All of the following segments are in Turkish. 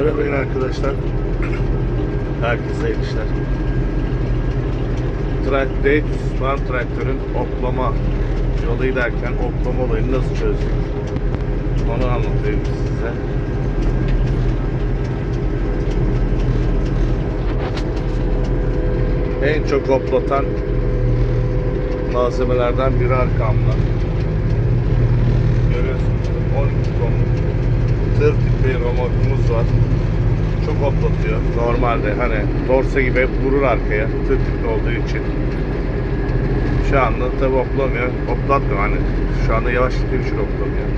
Merhaba arkadaşlar. Herkese iyi işler. Date Van traktörün oklama yolu giderken oklama olayını nasıl çözdük? Onu anlatayım size. En çok oplatan malzemelerden biri arkamda. Hoplatıyor. Normalde hani dorsa gibi hep vurur arkaya tır tipi olduğu için. Şu anda tabi hoplamıyor. Hoplatmıyor hani. Şu anda yavaş gittiğim için hoplamıyor.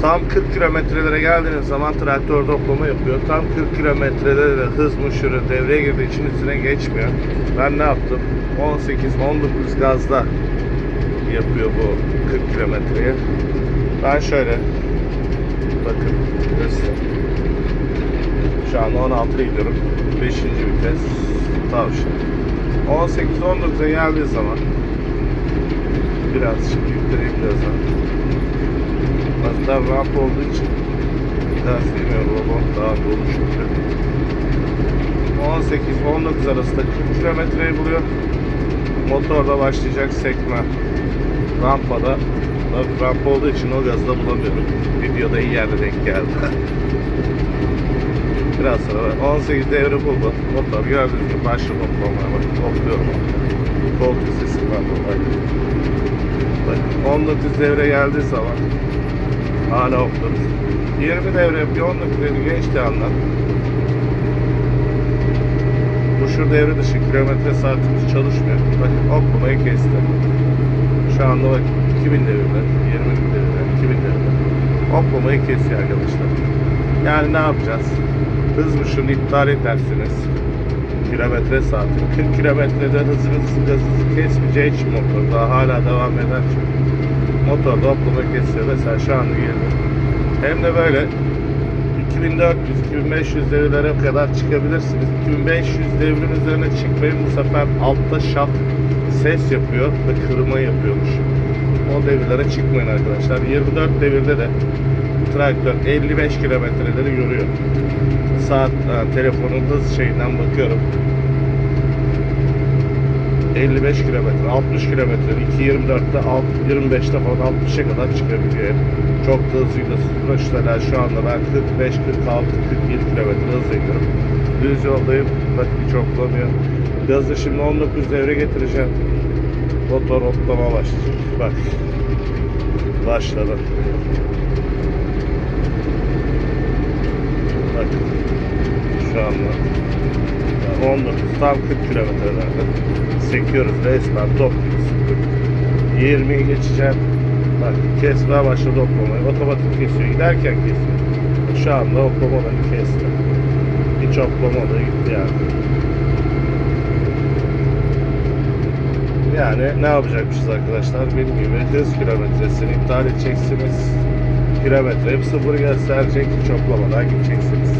Tam 40 kilometrelere geldiğiniz zaman traktör hoplama yapıyor. Tam 40 kilometrede de hız muşuru devreye girdiği için üstüne geçmiyor. Ben ne yaptım? 18-19 gazda yapıyor bu 40 kilometreyi. Ben şöyle bakın göstereyim. Şu an 16 gidiyorum. 5. vites tavşan. 18-19'a geldiği zaman biraz yükleneyim birazdan. Hatta ramp olduğu için biraz bilmiyorum robot daha dolu çünkü. 18-19 arasında 40 kilometreyi buluyor. Motorda başlayacak sekme. Rampada Tabii rampa olduğu için o gazda bulamıyorum. Videoda iyi yerde denk geldi. Biraz sonra 18 devre buldu. Motor gördüğünüz gibi başladı hoplamaya bak. Hopluyorum. Koltuk sesi var. Bak. Bak. 19 devre geldiği zaman hala hopluyoruz. 20 devre yapıyor. 19 devre geçti anlar. Şu devre dışı kilometre saatimiz çalışmıyor. Bakın hoplamayı kesti. Şu anda bak 2000 devirde, 20 bin devirde, 2000 devirde. Hoplamayı kesiyor arkadaşlar. Yani ne yapacağız? Hız iptal edersiniz. Kilometre saat. 40 kilometrede hızınızı gazınızı kesmeyeceği için motor daha hala devam eder çünkü. Motor da hoplama kesiyor. Mesela şu anda girdi. Hem de böyle 2400-2500 devirlere kadar çıkabilirsiniz. 2500 devrin üzerine çıkmayın bu sefer altta şaft ses yapıyor ve kırma yapıyormuş. O devirlere çıkmayın arkadaşlar. 24 devirde de traktör 55 kilometreleri görüyor. Saat ha, telefonun hız şeyinden bakıyorum. 55 kilometre, 60 kilometre, 2.24'te, 25'te falan 60'a kadar çıkabiliyor. Çok da hızlıyla mesela şu anda ben 45, 46, 47 kilometre hızla gidiyorum. Düz yoldayım, hiç hoplamıyor. Gazı şimdi 19 devre getireceğim. Motor hoplama başlayacak. Bak. Başladı. Bak. Şu anda. 19 tam 40 kilometrelerde. Sekiyoruz resmen top gibi sıktık. 20'yi geçeceğim. Bak kesmeye başladı hoplamayı. Otomatik kesiyor. Giderken kesiyor. Şu anda hoplamaları kesti. Hiç hoplamadı gitti yani. Yani ne yapacakmışız arkadaşlar? Benim gibi hız kilometresini iptal edeceksiniz. Kilometre hep sıfır gösterecek. Hiç hoplamadan gideceksiniz.